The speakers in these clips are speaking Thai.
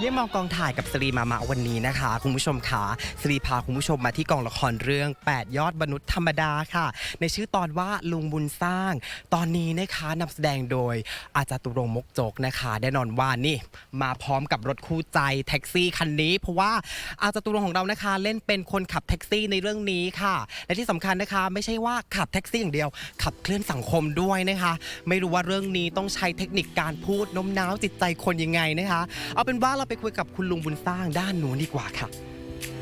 เยี่ยมมองกองถ่ายกับสรีมามะวันนี้นะคะ คุณผู้ชมค่ะสรีพาคุณผู้ชมมาที่กองละครเรื่อง 8 ยอดมนุษย์ธรรมดาค่ะ ในชื่อตอนว่าลุงบุญสร้าง ตอนนี้นะคะนำแสดงโดยอาจารย์ตุรงมกจกนะคะแน่นอนว่านี่มาพร้อมกับรถคู่ใจแท็กซี่คันนี้ เพราะว่าอาจารย์ตุรงของเรานะคะ เล่นเป็นคนขับแท็กซี่ในเรื่องนี้ค่ะ และที่สำคัญนะคะ ไม่ใช่ว่าขับแท็กซี่อย่างเดียว ขับเคลื่อนสังคมด้วยนะคะ ไม่รู้ว่าเรื่องนี้ต้องใช้เทคนิคการพูดโน้มน้าวจิตใจคนยังไงนะคะ เอาเป็นว่าเราไปคุยกับคุณลุงบุญสร้างด้านนู้นดีกว่าค่ะ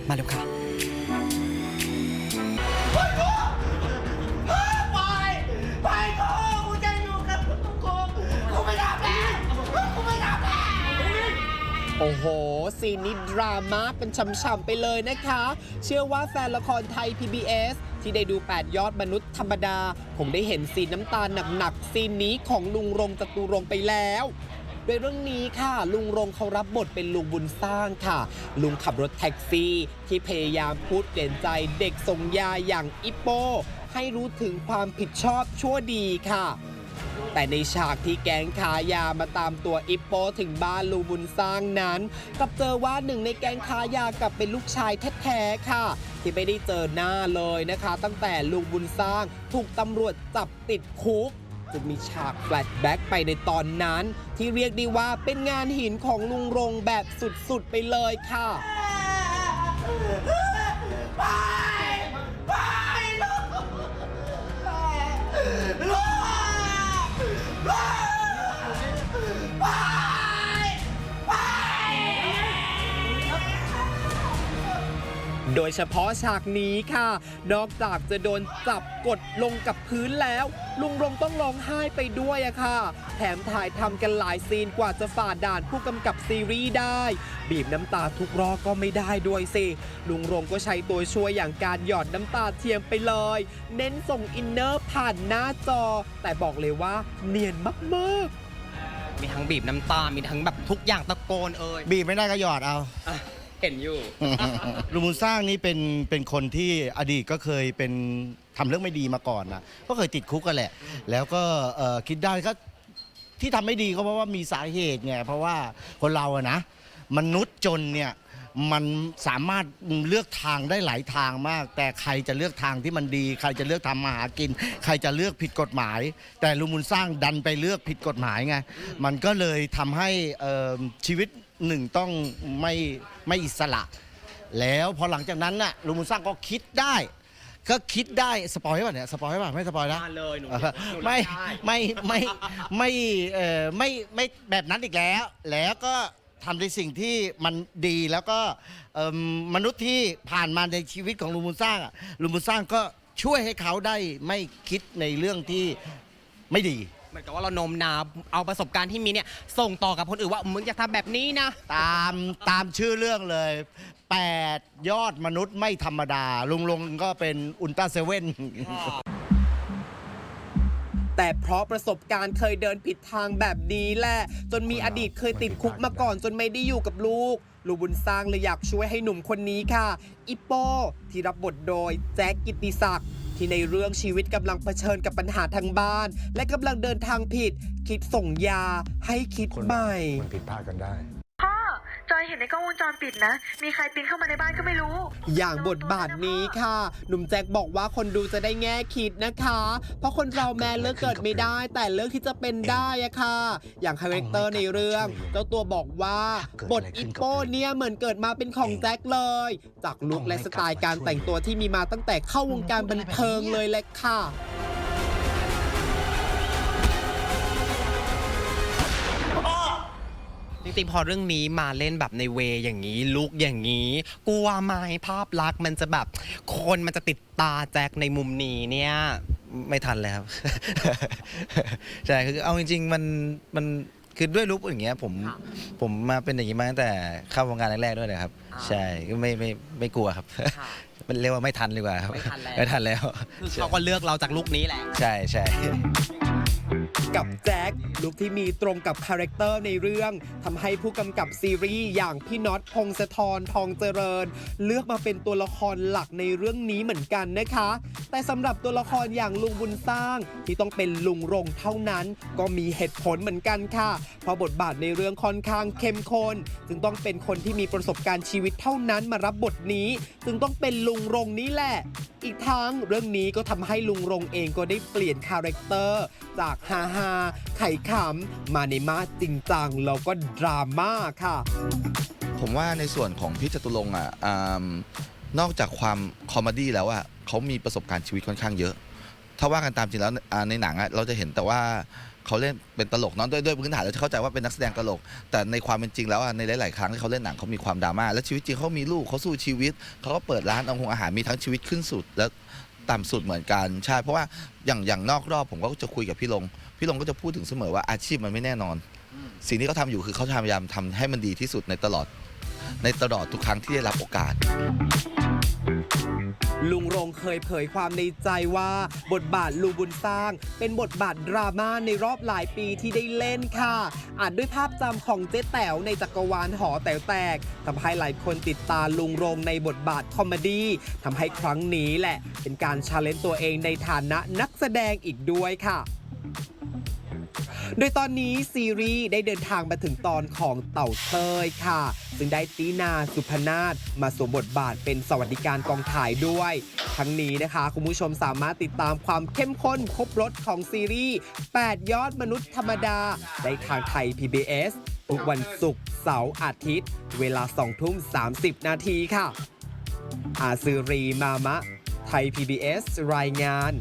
มาเร็วค่ะไปไปกูกูจะอยู่กับโอ้โห ซีนนี้ดราม่าเป็นช่ำๆไปเลยนะคะ เชื่อว่าแฟนละครไทย PBS ที่ได้ดู 8 ยอดมนุษย์ธรรมดา คงได้เห็นซีนน้ำตาหนักๆซีนนี้ของลุงรงจตุรงไปแล้ว โดยเรื่องนี้ค่ะ ลุงรงเขารับบทเป็นลุงบุญสร้างค่ะ ลุงขับรถแท็กซี่ ที่พยายามพูดเปลี่ยนใจเด็กส่งยาอย่างอิปโป ให้รู้ถึงความผิดชอบชั่วดีค่ะ แต่ในฉากที่แก๊งขายามาตามตัวอิปโปถึงบ้านลุงบุญสร้างนั้นกลับเจอว่าหนึ่งในแก๊งขายากลับเป็นลูกชายแท้ๆค่ะที่ไม่ได้เจอหน้าเลยนะคะ ตั้งแต่ลุงบุญสร้างถูกตำรวจจับติดคุก จะมีฉากแฟลชแบ็กไปในตอนนั้น ที่เรียกได้ว่าเป็นงานหินของลุงรงแบบสุดๆไปเลยค่ะ โดยเฉพาะฉากนี้ค่ะ นอกจากจะโดนจับกดลงกับพื้นแล้ว ลุงรงต้องร้องไห้ไปด้วยอะค่ะ แถมถ่ายทำกันหลายซีนกว่าจะฝ่าด่านผู้กำกับซีรีส์ได้ บีบน้ำตาทุกรอบก็ไม่ได้ด้วยสิ ลุงรงก็ใช้ตัวช่วยอย่างการหยอดน้ำตาเทียมไปเลย เน้นส่งอินเนอร์ผ่านหน้าจอ แต่บอกเลยว่าเนียนมากๆ มีทั้งบีบน้ำตา มีทั้งแบบทุกอย่างตะโกนเอ่ยบีบไม่ได้ก็หยอดเอาอะ เห็นอยู่ ลุงบุญสร้างนี่เป็นเป็นคนที่อดีตก็เคยเป็นทำเรื่องไม่ดีมาก่อนนะก็เคยติดคุกกันแหละ แล้วก็เอ่อคิดได้ก็ที่ทำไม่ดีก็เพราะว่ามีสาเหตุไงเพราะว่าคนเราอะนะ มนุษย์จนเนี่ยมันสามารถเลือกทางได้หลายทางมาก แต่ใครจะเลือกทางที่มันดี ใครจะเลือกทำมาหากิน ใครจะเลือกผิดกฎหมาย แต่ลุงบุญสร้างดันไปเลือกผิดกฎหมายไงมันก็เลยทำให้เอ่อชีวิต หนึ่งต้องไม่ไม่อิสระ แล้วพอหลังจากนั้นน่ะลุงบุญสร้างก็คิดได้ ก็คิดได้สปอยป่ะเนี่ยสปอยป่ะไม่สปอยนะ มาเลยหนูเออไม่ไม่ไม่ไม่เออไม่ไม่แบบนั้นอีกแล้ว แล้วก็ทำในสิ่งที่มันดีแล้วก็เอิ่มมนุษย์ที่ผ่านมาในชีวิตของลุงบุญสร้างอะลุงบุญสร้างก็ช่วยให้เขาได้ไม่คิดในเรื่องที่ไม่ดี เหมือนกับว่าเราโน้มน้าวเอาประสบการณ์ที่มีเนี่ยส่งต่อกับคนอื่นว่ามึงจะทำแบบนี้นะ ตามตามชื่อเรื่องเลย 8 ยอดมนุษย์ไม่ธรรมดา ลุงลงก็เป็นอุลตร้าเซเว่น แต่เพราะประสบการณ์เคยเดินผิดทางแบบนี้แหละ จนมีอดีตเคยติดคุกมาก่อนจนไม่ได้อยู่กับลูก ลูกบุญสร้างเลยอยากช่วยให้หนุ่มคนนี้ค่ะอิปโปที่รับบทโดยแจ็คกิตติศักดิ์ ที่ในเรื่องชีวิตกำลังเผชิญกับปัญหาทางบ้าน และกำลังเดินทางผิด คิดส่งยาให้คิดใหม่ มันผิดพลาดกันได้ จอยเห็นในกล้องวงจรปิดนะ มีใครปีนเข้ามาในบ้านก็ไม่รู้ อย่างบทบาทนี้ค่ะ หนุ่มแจ็คบอกว่าคนดูจะได้แง่คิดนะคะ เพราะคนเราแม้เลือกเกิดไม่ได้ แต่เลือกที่จะเป็นได้อะค่ะ อย่างคาแรคเตอร์ในเรื่องเจ้าตัวบอกว่า บทอิปโป้เนี่ยเหมือนเกิดมาเป็นของแจ็คเลย จากลุคและสไตล์การแต่งตัวที่มีมาตั้งแต่เข้าวงการบันเทิงเลยแหละค่ะ จริงๆพอเรื่องนี้มาเล่นแบบในเวอย่างนี้ลุกอย่างนี้กลัวไหมภาพลักษณ์มันจะแบบคนมันจะติดตาแจ็คในมุมนี้เนี่ยไม่ทันเลยครับใช่คือเอาจริง ๆ มันมันคือด้วยลุคอย่างเงี้ยผมผมมาเป็นอย่างนี้มาตั้งแต่เข้าวงการแรกๆด้วยนะครับ อ่า ใช่ก็ไม่ไม่ไม่กลัวครับ ค่ะ มันเรียกว่าไม่ทันดีกว่าครับไม่ทันแล้ว ไม่ทันแล้ว คือเขาก็เลือกเราจากลุกนี้แหละ ใช่ใช่ กับแจ็คลุคที่มีตรงกับคาแรคเตอร์ในเรื่องทำให้ผู้กำกับซีรีส์อย่างพี่น็อตพงศธรทองเจริญ เลือกมาเป็นตัวละครหลักในเรื่องนี้เหมือนกันนะคะ แต่สำหรับตัวละครอย่างลุงบุญสร้าง ที่ต้องเป็นลุงรงเท่านั้น ก็มีเหตุผลเหมือนกันค่ะ เพราะบทบาทในเรื่องค่อนข้างเข้มข้นจึงต้องเป็นคนที่มีประสบการณ์ชีวิตเท่านั้นมารับบทนี้ จึงต้องเป็นลุงรงนี้แหละ อีกทั้งเรื่องนี้ก็ทำให้ลุงรงเองก็ได้เปลี่ยนคาแรคเตอร์จากฮาฮาไข่ขำมาในมาสจริงจังแล้วก็ดราม่าค่ะ ผมว่าในส่วนของพี่จตุรงค์อะอ่านอกจากความคอมเมดี้แล้วอะเขามีประสบการณ์ชีวิตค่อนข้างเยอะ ถ้าว่ากันตามจริงแล้วอ่าในหนังอะเราจะเห็นแต่ว่าเขาเล่นเป็นตลกเนาะด้วยด้วยพื้นฐานเราจะเข้าใจว่าเป็นนักแสดงตลก แต่ในความเป็นจริงแล้วอะในหลาย ๆ ครั้งที่เขาเล่นหนังเขามีความดราม่าและชีวิตจริงเขามีลูกเขาสู้ชีวิตเขาก็เปิดร้านเอาหงอาหารมีทั้งชีวิตขึ้นสุดและต่ำสุดเหมือนกันใช่เพราะว่าอย่างอย่างนอกรอบผมก็จะคุยกับพี่ลง พี่ลงก็จะพูดถึงเสมอว่าอาชีพมันไม่แน่นอน สิ่งที่เขาทำอยู่คือเขาพยายามทำให้มันดีที่สุดในตลอด ในตลอดทุกครั้งที่ได้รับโอกาส ลุงรงเคยเผยความในใจว่าบทบาทลุงบุญสร้าง เป็นบทบาทดราม่าในรอบหลายปีที่ได้เล่นค่ะอาจด้วยภาพจำของเจ๊แต๋วในจักรวาลหอแต๋วแตกทำให้หลายคนติดตามลุงรงในบทบาทคอมเมดี้ทำให้ครั้งนี้แหละ เป็นการชาเลนจ์ตัวเองในฐานะนักแสดงอีกด้วยค่ะ โดยตอนนี้ซีรีส์ได้เดินทางมาถึงตอนของเต่าเตยค่ะ ซึ่งได้ตีนาสุพนาศมาสวมบทบาทเป็นสวัสดิการกองถ่ายด้วย ทั้งนี้นะคะ คุณผู้ชมสามารถติดตามความเข้มข้นครบรถของซีรีส์ 8 ยอดมนุษย์ธรรมดา ได้ทางไทย PBS ทุกวันศุกร์เสาร์อาทิตย์ เวลา2ทุ่ม 30 นาทีค่ะ อาซืรีมามะ ไทย PBS รายงาน